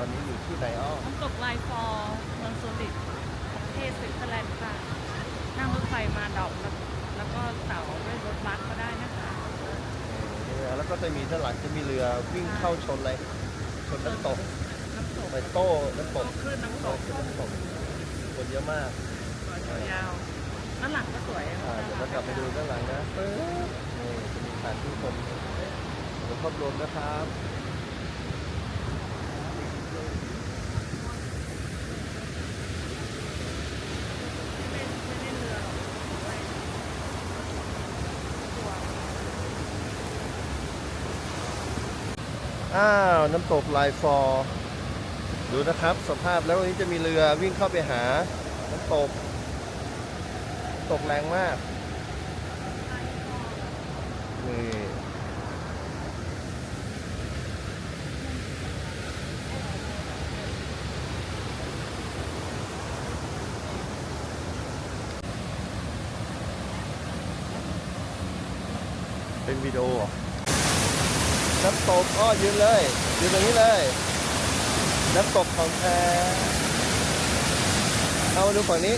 อนนี้อยู่ที่ไหนอ้อน้ำตกไลฟอร์เมืองซูริกประเทศสวิตเซอร์แลนด์ค่ะ นั่งรถไฟมาดอกแล้วแล้วก็เต่าด้วยรถบัสก็ได้นะคะเรือแล้วก็จะมีด้านหลังจะมีเรือวิ่งเข้าชนอะไรชนน้ำตกน้ำตกไปโต้น้ำตโตกขึ้นน้ำตโต้กขึ้นน้ำตกคนเยอะมากสวยยาวๆด้านหลังก็สวยอ่าเดี๋ยวเรากลับไปดูด้านหลังนะปึ๊บนี่จะมีสถานที่ชมหลวงพ่อรวมนะครับ ไม่เล่นไม่เล่นเรือหรอกไม่กลัว อ้าวน้ำตกลายฟอร์ดูนะครับสภาพแล้ววันนี้จะมีเรือวิ่งเข้าไปหาน้ำตก ตกแรงมากนี่เป็นวิดีโอเหรอ น้ำตกอ้อยืนเลยยืนตรงนี้เลย น้ำตกของแท้เอามาดูฝั่งนี้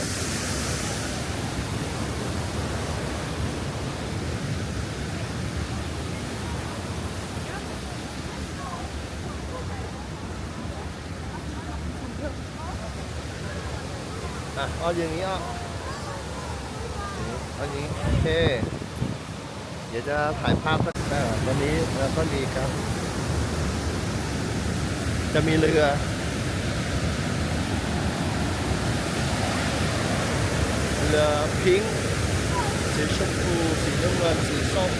อะอ้อยืนอย่างนี้อ้ออันนี้โอเค เดี๋ยวจะถ่ายภาพสักอ่าตอนนี้เราก็มีครับ จะมีเรือเรือพิงค์สีชมพูสีน้ำเงินสีส้ม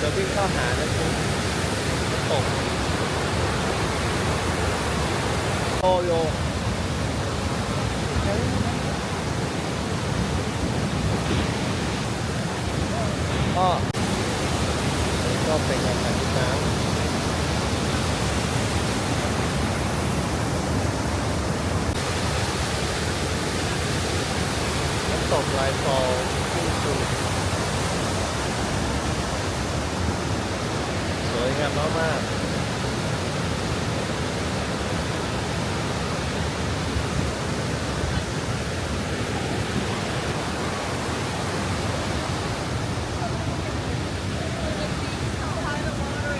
จะวิ่งเข้าหานะครับตกโตโย ก็ก็เป็นการดูน้ำน้ำตกลายฟอลที่สุดสวยงามมากๆ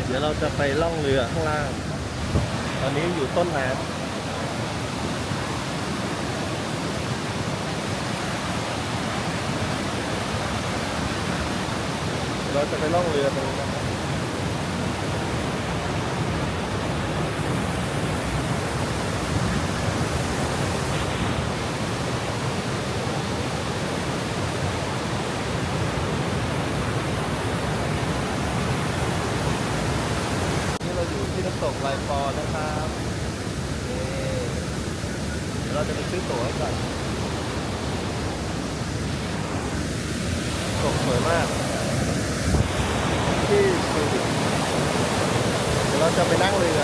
เดี๋ยวเราจะไปล่องเรือข้างล่าง ตอนนี้อยู่ต้นน้ำเราจะไปล่องเรือตรงนี้นะครับนี่เรา อยู่ที่น้ำตกลายฟอร์นะครับเดี๋ยวเราจะไปซื้อตั๋วให้กันตกสวยมาก ที่สุดเดี๋ยวเราจะไปนั่งเรือ